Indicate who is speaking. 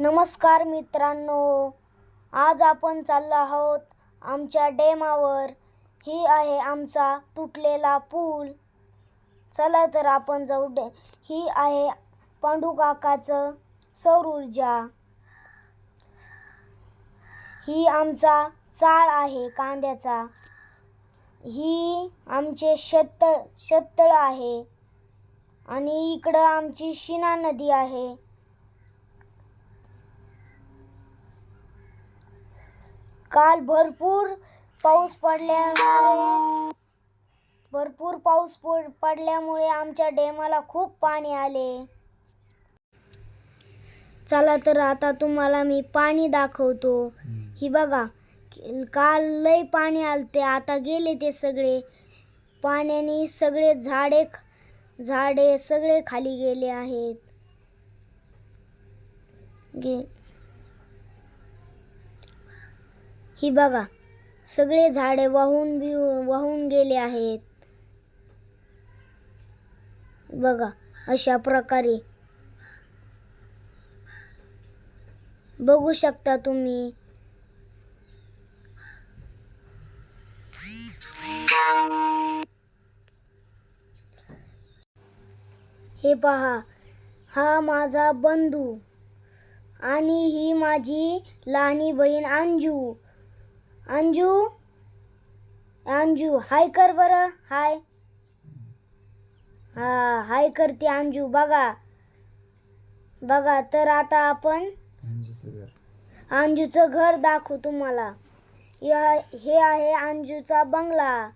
Speaker 1: नमस्कार मित्रांनो आज आपण चाललो आहोत आमच्या डेमावर. ही आहे आमचा तुटलेला पूल. चला तर आपण जाऊ डे ही आहे पांडू काकाचं सौर ऊर्जा. ही आमचा चाळ आहे कांद्याचा. ही आमचे शेततळ शेततळ आहे. आणि इकडं आमची शिना नदी आहे. काल भरपूर पाऊस पडल्यामुळे भरपूर पाऊस पड- पडल्यामुळे आमच्या डेमाला खूप पाणी आले. चला तर आता तुम्हाला मी पाणी दाखवतो. ही बघा काल लय पाणी आलते आता गेले ते सगळे. पाण्याने सगळे झाडे झाडे सगळे खाली गेले आहेत. गे ही बघा सगळे झाडे वाहून बी वाहून गेले आहेत. बघा अशा प्रकारे. बघू शकता तुम्ही. हे पहा हा माझा बंधू आणि ही माझी लहानी बहीण अंजू. अंजू? अंजू हाय कर बरं. हाय. हा हाय करते अंजू. बघा. बघा तर आता आपण अंजूचं घर. दाखवू तुम्हाला. या- हे आहे अंजूचा बंगला.